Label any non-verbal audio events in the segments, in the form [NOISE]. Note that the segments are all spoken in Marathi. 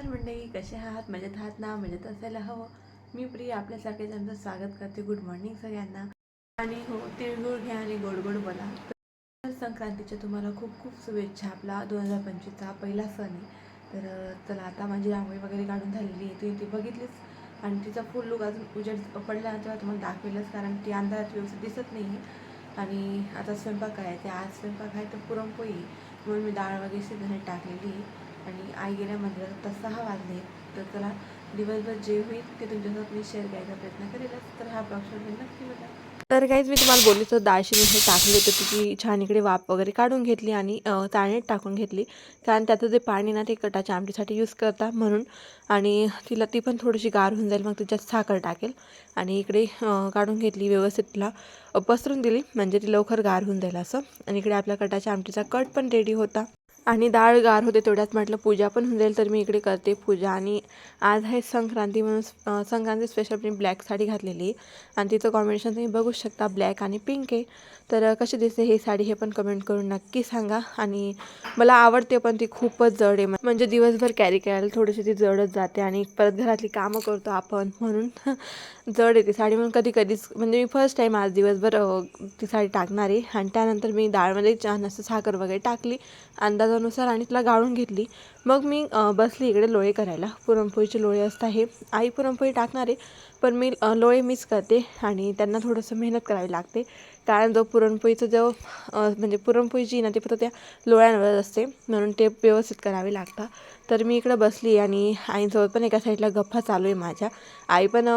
नमस्कार मंडळी कसे आहात? मजेत आहात ना? मजेत असायला हवं. मी प्रिया आपल्या सगळ्यांचं स्वागत करते. गुड मॉर्निंग सगळ्यांना. आणि हो तिळगुळ घ्या आणि गोड गोड बोला. तर संक्रांतीच्या तुम्हाला खूप खूप शुभेच्छा. आपला दोन हजार पंचवीसचा पहिला सण आहे. तर चला आता माझी रांगोळी वगैरे काढून झालेली आहे. तुम्ही ती बघितलीच आणि तिचा फुल लुक अजून उजेड पडला तेव्हा तुम्हाला दाखवेलच कारण ती अंधारात व्यवस्थित दिसत नाही आहे आणि आता स्वयंपाक आहे. ते आज स्वयंपाक आहे तर पुरणपोळी. म्हणून मी डाळ वगैरे शिजण्यात टाकलेली आहे. आणि आई गेल्या मंदिरात आता सहा वाजले तर चला दिवसभर जे होईल ते तुमच्यासोबत मी शेअर करायचा प्रयत्न करेलच. तर हा ब्लॉग शेअर नक्की बघा. तर काहीच मी तुम्हाला बोलली तर दाळशिनी हे टाकली होती तिची छान इकडे वाफ वगैरे काढून घेतली आणि अं, चाळणीत टाकून घेतली. कारण त्याचं जे पाणी ना ते कटाच्या आमटीसाठी यूज करता म्हणून. आणि तिला ती पण थोडीशी गार होऊन जाईल मग तिच्यात साखर टाकेल. आणि इकडे काढून घेतली व्यवस्थित तिला पसरून दिली. म्हणजे ती लवकर गार होऊन जाईल असं. आणि इकडे आपल्या कटाच्या आमटीचा कट पण रेडी होता. आणि डाळ गार होते तेवढ्यात म्हटलं पूजा पण होऊन जाईल तर मी इकडे करते पूजा. आणि आज आहे संक्रांती म्हणून संक्रांती स्पेशल मी ब्लॅक साडी घातलेली. आहे आणि तिचं कॉम्बिनेशन तुम्ही बघू शकता ब्लॅक आणि पिंक आहे. तर कशी दिसते ही साडी हे पण कमेंट करून नक्की सांगा. आणि मला आवडते पण ती खूपच जड आहे. म्हणजे दिवसभर कॅरी करायला थोडीशी ती जडच जाते आणि परत घरातली कामं करतो आपण म्हणून. [LAUGHS] जड आहे ती साडी म्हणून कधी कधीच म्हणजे मी फर्स्ट टाईम आज दिवसभर ती साडी टाकणार आहे. आणि त्यानंतर मी डाळमध्ये छान असं साखर वगैरे टाकली. अंदाज अंदाजानुसार आणि तिला गाळून घेतली. मग मी बसली इकडे लोळे करायला. पुरणपोळीचे लोळे असतं हे आई पुरणपोळी टाकणार आहे पण मी लोळे मिस करते आणि त्यांना थोडंसं मेहनत करावी लागते. कारण जो पुरणपोळीचं जो म्हणजे पुरणपोळी जी ना ती फक्त त्या लोळ्यांवर असते. म्हणून ते व्यवस्थित करावे लागतात. तर मी इकडं बसली आणि आईसोबत पण एका साईडला गप्पा चालू आहे माझ्या. आई पण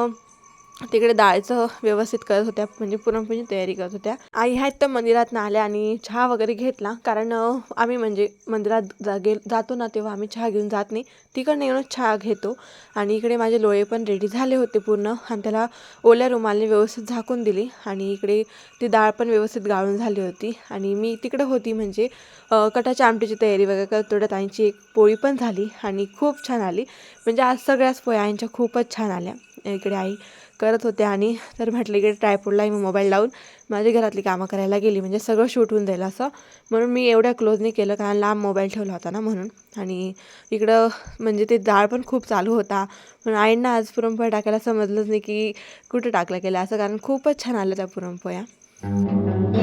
तिकडे डाळीचं व्यवस्थित करत होत्या म्हणजे पुरणपोळीची तयारी करत होत्या. आई आहेत तर मंदिरात आल्या आणि चहा वगैरे घेतला कारण आम्ही म्हणजे मंदिरात जा गे जातो ना तेव्हा आम्ही चहा घेऊन जात नाही. तिकडनं येऊनच चहा घेतो आणि इकडे माझे लोळे पण रेडी झाले होते पूर्ण आणि त्याला ओल्या रुमालने व्यवस्थित झाकून दिली आणि इकडे ती डाळ पण व्यवस्थित गाळून झाली होती. आणि मी तिकडं होती म्हणजे कटाच्या आमटीची तयारी वगैरे करत तेवढ्यात आईची एक पोळी पण झाली आणि खूप छान आली. म्हणजे आज सगळ्याच पोळ्या आईंच्या खूपच छान आल्या. इकडे आई करत होते आणि तर म्हटले की ट्रायपोडला मी मोबाईल लावून माझी घरातली कामं करायला गेली. म्हणजे सगळं शूट होऊन जाईल असं. म्हणून मी एवढ्या क्लोजने केलं कारण लांब मोबाईल ठेवला होता ना म्हणून. आणि इकडं म्हणजे ते डाळ पण खूप चालू होता. म्हणून आईंना आज पुरणपोळ्या टाकायला समजलंच नाही की कुठं टाकलं गेलं असं कारण खूपच छान आलं त्या पुरणपोळ्या.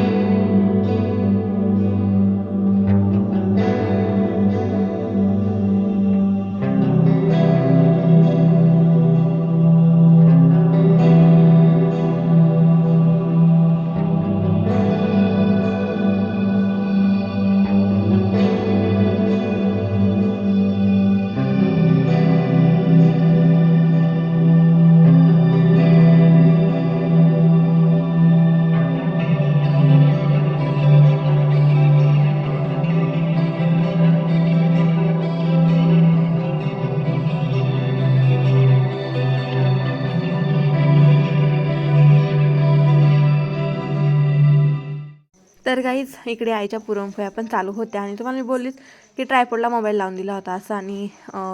तर काहीच इकडे आईच्या पुरणपोळ्या पण चालू होत्या आणि तुम्हाला मी बोललीच की ट्रायपोडला मोबाईल लावून दिला होता असं आणि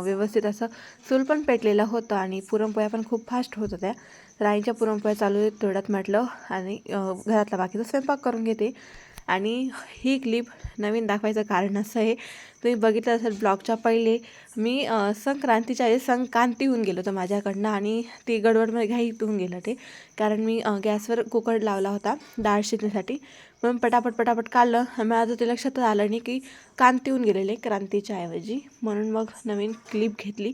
व्यवस्थित असं चूल पण पेटलेलं होतं आणि पुरणपोळ्या पण खूप फास्ट होत होत्या. तर आईच्या पुरणपोळ्या चालू थोड्यात तेवढ्यात म्हटलं आणि घरातला बाकीचा स्वयंपाक करून घेते. आणि ही क्लिप नवीन दाखवायचं कारण असं आहे. तुम्ही बघितलं असेल ब्लॉगच्या पहिले मी संक्रांतीच्या वेळेस संक्रांती होऊन गेलो होतो माझ्याकडनं आणि ती गडबडमध्ये घाईत होऊन गेलं ते कारण मी गॅसवर कुकर लावला होता डाळ शिजण्यासाठी. म्हणून पटापट पटापट काढलं. मग आता ते लक्षातच आलं नाही की क्रांती होऊन गेलेले क्रांतीच्या ऐवजी. म्हणून मग नवीन क्लिप घेतली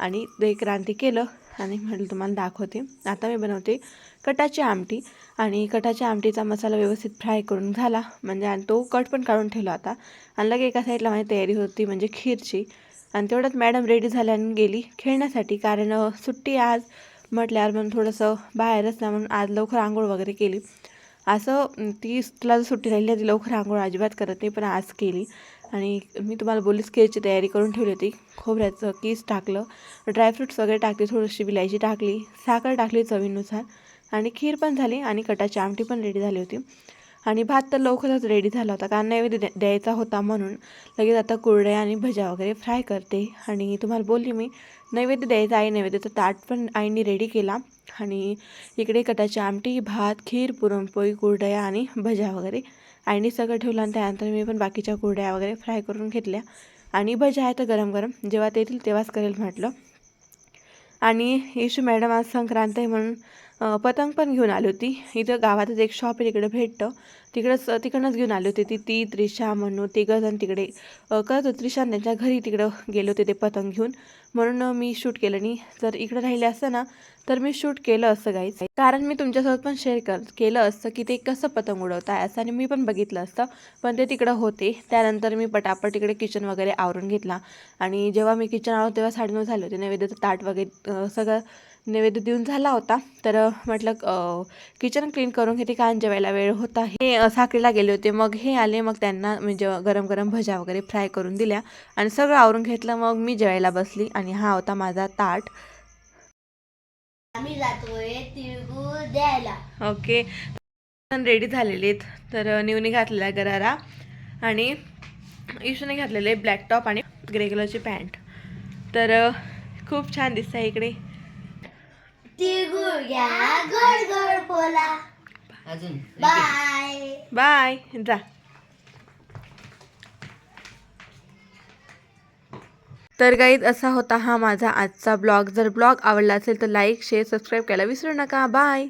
आणि ते क्रांती केलं. आणि म्हटलं तुम्हाला दाखवते. आता मी बनवते कटाची आमटी आणि कटाच्या आमटीचा मसाला व्यवस्थित फ्राय करून झाला. म्हणजे आणि तो कट पण काढून ठेवला होता आणि लगे एका साईडला माझी तयारी होती म्हणजे खीरची. आणि तेवढ्यात मॅडम रेडी झाल्याने गेली खेळण्यासाठी. कारण सुट्टी आज म्हटल्यावर म्हणून थोडंसं बाहेरच ना म्हणून आज लवकर आंघोळ वगैरे केली. असं ती तिला जर सुट्टी राहिली ती लवकर आंघोळ अजिबात करत नाही पण आज केली. आणि मी तुम्हाला बोलीच केळीची तयारी करून ठेवली होती. खोबऱ्याचं कीस टाकलं ड्रायफ्रूट्स वगैरे टाकले थोडीशी विलायची टाकली साखर टाकली चवीनुसार आणि खीर पण झाली आणि कटाची आमटी पण रेडी झाली होती. आणि भात तर लवकरच रेडी झाला होता. कारण नैवेद्य द्या- द्यायचा होता म्हणून लगेच आता कुरड्या आणि भज्या वगैरे फ्राय करते. आणि तुम्हाला बोलली मी नैवेद्य द्यायचा आई नैवेद्याचा ताट पण आईने रेडी केला. आणि इकडे कटाची आमटी भात खीर पुरणपोळी कुरडया आणि भज्या वगैरे आईने सगळं ठेवलं आणि त्यानंतर मी पण बाकीच्या कुरड्या वगैरे फ्राय करून घेतल्या. आणि भज्या आहे तर गरम गरम जेव्हा ते येतील तेव्हाच करेल म्हटलं. आणि येशू मॅडम आज संक्रांत आहे म्हणून पतंग पण घेऊन आली होती. इथं गावातच एक शॉप आहे तिकडे भेटतं. तिकडंच तिकडनंच घेऊन आली होती ती ती त्रिशा म्हणून तिघंजण तिकडे. करत होते त्रिशा त्यांच्या घरी तिकडं गेले होते ते पतंग घेऊन. म्हणून मी शूट केलं नाही. जर इकडं राहिले असतं ना तर मी शूट केलं असतं गाईच कारण मी तुमच्यासोबत पण शेअर कर केलं असतं की ते कसं पतंग उडवताय असं आणि मी पण बघितलं असतं. पण ते तिकडं होते. त्यानंतर मी पटापट तिकडे किचन वगैरे आवरून घेतला. आणि जेव्हा मी किचन आलो तेव्हा साडेनऊ झाले होते. नैवेद्याचं ताट वगैरे सगळं नैवेद्य देऊन झाला होता. तर म्हटलं किचन क्लीन करून घेते कारण जेवायला वेळ होता हे साखरेला गेले होते. मग हे आले. मग त्यांना म्हणजे गरम गरम भज्या वगैरे फ्राय करून दिल्या. आणि सगळं आवरून घेतलं. मग मी जेवायला बसली आणि हा होता माझा ताट. आम्ही जातोय तिळगुळ द्यायला. ओके. रेडी झालेले आहेत. तर न्यूने घातलेला आहे गरारा. आणि इशूने घातलेले आहे ब्लॅक टॉप आणि ग्रे कलरची पॅन्ट तर खूप छान दिसत आहे इकडे. तिळगुळ अजून. बाय बाय जा. तर गाईत असा होता हा माझा आजचा ब्लॉग जर ब्लॉग आवडला असेल तर लाईक शेअर सबस्क्राईब करायला विसरू नका. बाय